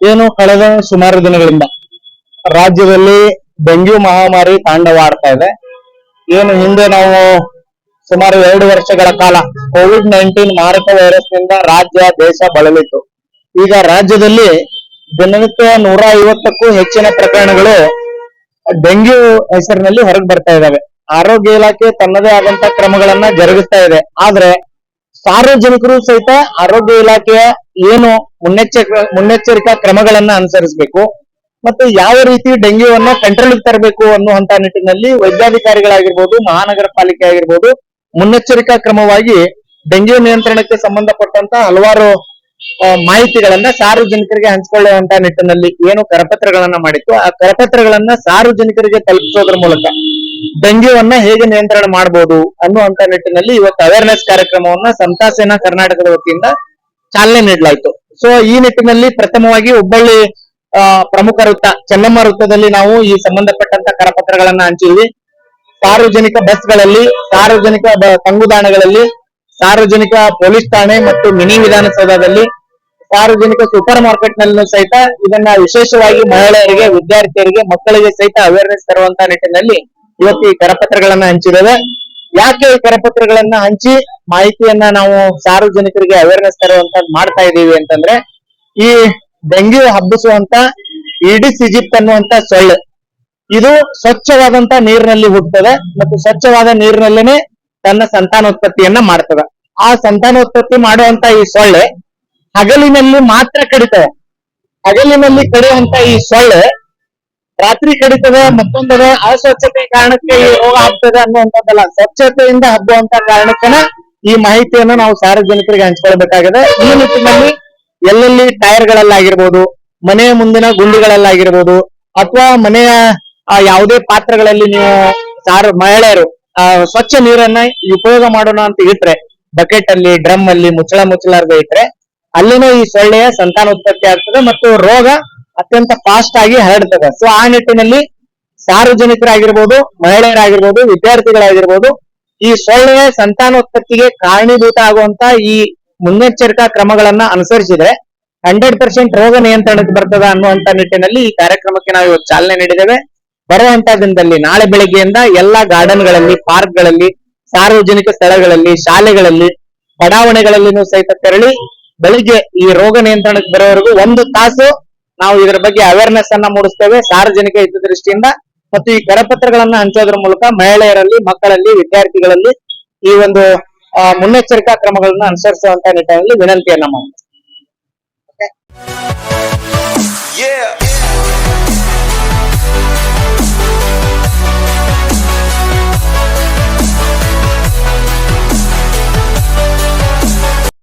ಏನು ಕಳೆದ ಸುಮಾರು ದಿನಗಳಿಂದ ರಾಜ್ಯದಲ್ಲಿ ಡೆಂಗ್ಯೂ ಮಹಾಮಾರಿ ತಾಂಡವಾಡ್ತಾ ಇದೆ. ಏನು ಹಿಂದೆ ನಾವು ಸುಮಾರು ಎರಡು ವರ್ಷಗಳ ಕಾಲ ಕೋವಿಡ್ ನೈನ್ಟೀನ್ ಮಾರಕ ವೈರಸ್ನಿಂದ ರಾಜ್ಯ, ದೇಶ ಬಳಲಿತ್ತು ಈಗ ರಾಜ್ಯದಲ್ಲಿ ದಿನನಿತ್ಯ ನೂರ ಐವತ್ತಕ್ಕೂ ಹೆಚ್ಚಿನ ಪ್ರಕರಣಗಳು ಡೆಂಗ್ಯೂ ಹೆಸರಿನಲ್ಲಿ ಹೊರಗೆ ಬರ್ತಾ ಇದ್ದಾವೆ ಆರೋಗ್ಯ ಇಲಾಖೆ ತನ್ನದೇ ಆದಂತ ಕ್ರಮಗಳನ್ನ ಜರುಗಿಸ್ತಾ ಇದೆ. ಆದ್ರೆ ಸಾರ್ವಜನಿಕರು ಸಹಿತ ಆರೋಗ್ಯ ಇಲಾಖೆಯ ಏನು ಮುನ್ನೆಚ್ಚರಿಕಾ ಮುನ್ನೆಚ್ಚರಿಕಾ ಕ್ರಮಗಳನ್ನ ಅನುಸರಿಸಬೇಕು, ಮತ್ತು ಯಾವ ರೀತಿ ಡೆಂಗ್ಯೂವನ್ನ ಕಂಟ್ರೋಲ್ ತರಬೇಕು ಅನ್ನುವಂತ ನಿಟ್ಟಿನಲ್ಲಿ ವೈದ್ಯಾಧಿಕಾರಿಗಳಾಗಿರ್ಬೋದು ಮಹಾನಗರ ಪಾಲಿಕೆ ಆಗಿರ್ಬೋದು, ಮುನ್ನೆಚ್ಚರಿಕಾ ಕ್ರಮವಾಗಿ ಡೆಂಗ್ಯೂ ನಿಯಂತ್ರಣಕ್ಕೆ ಸಂಬಂಧಪಟ್ಟಂತ ಹಲವಾರು ಮಾಹಿತಿಗಳನ್ನ ಸಾರ್ವಜನಿಕರಿಗೆ ಹಂಚಿಕೊಳ್ಳುವಂತ ನಿಟ್ಟಿನಲ್ಲಿ ಏನು ಕರಪತ್ರಗಳನ್ನ ಮಾಡಿತ್ತು. ಆ ಕರಪತ್ರಗಳನ್ನ ಸಾರ್ವಜನಿಕರಿಗೆ ತಲುಪಿಸೋದ್ರ ಮೂಲಕ ಡೆಂಗ್ಯೂವನ್ನ ಹೇಗೆ ನಿಯಂತ್ರಣ ಮಾಡಬಹುದು ಅನ್ನುವಂತ ನಿಟ್ಟಿನಲ್ಲಿ ಇವತ್ತು ಅವೇರ್ನೆಸ್ ಕಾರ್ಯಕ್ರಮವನ್ನ ಸಂತಾಸೇನಾ ಕರ್ನಾಟಕದ ವತಿಯಿಂದ ಚಾಲನೆ ನೀಡಲಾಯಿತು. ಸೊ ಈ ನಿಟ್ಟಿನಲ್ಲಿ ಪ್ರಥಮವಾಗಿ ಹುಬ್ಬಳ್ಳಿ ಪ್ರಮುಖ ವೃತ್ತ ಚೆನ್ನಮ್ಮ ವೃತ್ತದಲ್ಲಿ ನಾವು ಈ ಸಂಬಂಧಪಟ್ಟಂತ ಕರಪತ್ರಗಳನ್ನ ಹಂಚಿದ್ವಿ. ಸಾರ್ವಜನಿಕ ಬಸ್ಗಳಲ್ಲಿ, ಸಾರ್ವಜನಿಕ ತಂಗುದಾಣಗಳಲ್ಲಿ, ಸಾರ್ವಜನಿಕ ಪೊಲೀಸ್ ಠಾಣೆ ಮತ್ತು ಮಿನಿ ವಿಧಾನಸೌಧದಲ್ಲಿ, ಸಾರ್ವಜನಿಕ ಸೂಪರ್ ಮಾರ್ಕೆಟ್ ನಲ್ಲೂ ಸಹಿತ ಇದನ್ನ ವಿಶೇಷವಾಗಿ ಮಹಿಳೆಯರಿಗೆ, ವಿದ್ಯಾರ್ಥಿಯರಿಗೆ, ಮಕ್ಕಳಿಗೆ ಸಹಿತ ಅವೇರ್ನೆಸ್ ತರುವಂತಹ ನಿಟ್ಟಿನಲ್ಲಿ ಇವತ್ತು ಈ ಕರಪತ್ರಗಳನ್ನ ಹಂಚಿದ್ದೇವೆ. ಯಾಕೆ ಈ ಕರಪತ್ರಗಳನ್ನ ಹಂಚಿ ಮಾಹಿತಿಯನ್ನ ನಾವು ಸಾರ್ವಜನಿಕರಿಗೆ ಅವೇರ್ನೆಸ್ ತರುವಂತ ಮಾಡ್ತಾ ಇದೀವಿ ಅಂತಂದ್ರೆ, ಈ ಡೆಂಗ್ಯೂ ಹಬ್ಬಿಸುವಂತ ಇಡಿಸ್ ಈಜಿಪ್ಟ್ ಅನ್ನುವಂತ ಸೊಳ್ಳೆ, ಇದು ಸ್ವಚ್ಛವಾದಂತ ನೀರಿನಲ್ಲಿ ಹುಟ್ಟುತ್ತದೆ ಮತ್ತು ಸ್ವಚ್ಛವಾದ ನೀರಿನಲ್ಲೇನೆ ತನ್ನ ಸಂತಾನೋತ್ಪತ್ತಿಯನ್ನ ಮಾಡ್ತದೆ. ಆ ಸಂತಾನೋತ್ಪತ್ತಿ ಮಾಡುವಂತ ಈ ಸೊಳ್ಳೆ ಹಗಲಿನಲ್ಲಿ ಮಾತ್ರ ಕಡಿತವೆ. ಹಗಲಿನಲ್ಲಿ ಕಡಿಯುವಂತ ಈ ಸೊಳ್ಳೆ ರಾತ್ರಿ ಕಡಿತದೆ, ಮತ್ತೊಂದೆಡೆ ಅಸ್ವಚ್ಛತೆ ಕಾರಣಕ್ಕೆ ಈ ರೋಗ ಆಗ್ತದೆ ಅನ್ನುವಂಥದ್ದಲ್ಲ. ಸ್ವಚ್ಛತೆಯಿಂದ ಹಬ್ಬುವಂತ ಕಾರಣಕ್ಕನ ಈ ಮಾಹಿತಿಯನ್ನು ನಾವು ಸಾರ್ವಜನಿಕರಿಗೆ ಹಂಚಿಕೊಳ್ಬೇಕಾಗಿದೆ. ಈ ನಿಟ್ಟಿನಲ್ಲಿ ಎಲ್ಲೆಲ್ಲಿ ಟೈರ್ಗಳಲ್ಲಾಗಿರ್ಬೋದು ಮನೆಯ ಮುಂದಿನ ಗುಂಡಿಗಳಲ್ಲಾಗಿರ್ಬೋದು, ಅಥವಾ ಮನೆಯ ಯಾವುದೇ ಪಾತ್ರಗಳಲ್ಲಿ ನೀವು ಸಾರ್, ಮಹಿಳೆಯರು ಸ್ವಚ್ಛ ನೀರನ್ನ ಉಪಯೋಗ ಮಾಡೋಣ ಅಂತ ಇಟ್ರೆ ಬಕೆಟ್ ಅಲ್ಲಿ ಡ್ರಮ್ ಅಲ್ಲಿ ಮುಚ್ಚಳ ಮುಚ್ಚಲಾರ್ದೆ ಇಟ್ರೆ ಅಲ್ಲಿನೂ ಈ ಸೊಳ್ಳೆಯ ಸಂತಾನೋತ್ಪತ್ತಿ ಆಗ್ತದೆ ಮತ್ತು ರೋಗ ಅತ್ಯಂತ ಫಾಸ್ಟ್ ಆಗಿ ಹರಡ್ತದೆ. ಸೊ ಆ ನಿಟ್ಟಿನಲ್ಲಿ ಸಾರ್ವಜನಿಕರಾಗಿರ್ಬೋದು, ಮಹಿಳೆಯರಾಗಿರ್ಬೋದು, ವಿದ್ಯಾರ್ಥಿಗಳಾಗಿರ್ಬೋದು, ಈ ಸೊಳ್ಳೆಯ ಸಂತಾನೋತ್ಪತ್ತಿಗೆ ಕಾರಣೀಭೂತ ಆಗುವಂತ ಈ ಮುನ್ನೆಚ್ಚರಿಕಾ ಕ್ರಮಗಳನ್ನ ಅನುಸರಿಸಿದ್ರೆ ಹಂಡ್ರೆಡ್ ಪರ್ಸೆಂಟ್ ರೋಗ ನಿಯಂತ್ರಣಕ್ಕೆ ಬರ್ತದ ಅನ್ನುವಂತ ನಿಟ್ಟಿನಲ್ಲಿ ಈ ಕಾರ್ಯಕ್ರಮಕ್ಕೆ ನಾವು ಇವತ್ತು ಚಾಲನೆ ನೀಡಿದ್ದೇವೆ. ಬರುವಂತ ದಿನದಲ್ಲಿ ನಾಳೆ ಬೆಳಿಗ್ಗೆಯಿಂದ ಎಲ್ಲಾ ಗಾರ್ಡನ್ಗಳಲ್ಲಿ, ಪಾರ್ಕ್ಗಳಲ್ಲಿ, ಸಾರ್ವಜನಿಕ ಸ್ಥಳಗಳಲ್ಲಿ, ಶಾಲೆಗಳಲ್ಲಿ, ಬಡಾವಣೆಗಳಲ್ಲಿನೂ ಸಹಿತ ತೆರಳಿ ಬೆಳಿಗ್ಗೆ ಈ ರೋಗ ನಿಯಂತ್ರಣಕ್ಕೆ ಬರೋವರೆಗೂ ಒಂದು ತಾಸು ನಾವು ಇದರ ಬಗ್ಗೆ ಅವೇರ್ನೆಸ್ ಅನ್ನ ಮೂಡಿಸ್ತೇವೆ ಸಾರ್ವಜನಿಕ ಹಿತದೃಷ್ಟಿಯಿಂದ ಮತ್ತು ಈ ಕರಪತ್ರಗಳನ್ನ ಹಂಚೋದ್ರ ಮೂಲಕ ಮಹಿಳೆಯರಲ್ಲಿ, ಮಕ್ಕಳಲ್ಲಿ, ವಿದ್ಯಾರ್ಥಿಗಳಲ್ಲಿ ಈ ಒಂದು ಮುನ್ನೆಚ್ಚರಿಕಾ ಕ್ರಮಗಳನ್ನ ಅನುಸರಿಸುವಂತ ನಿಟ್ಟಿನಲ್ಲಿ ವಿನಂತಿಯನ್ನ Yeah.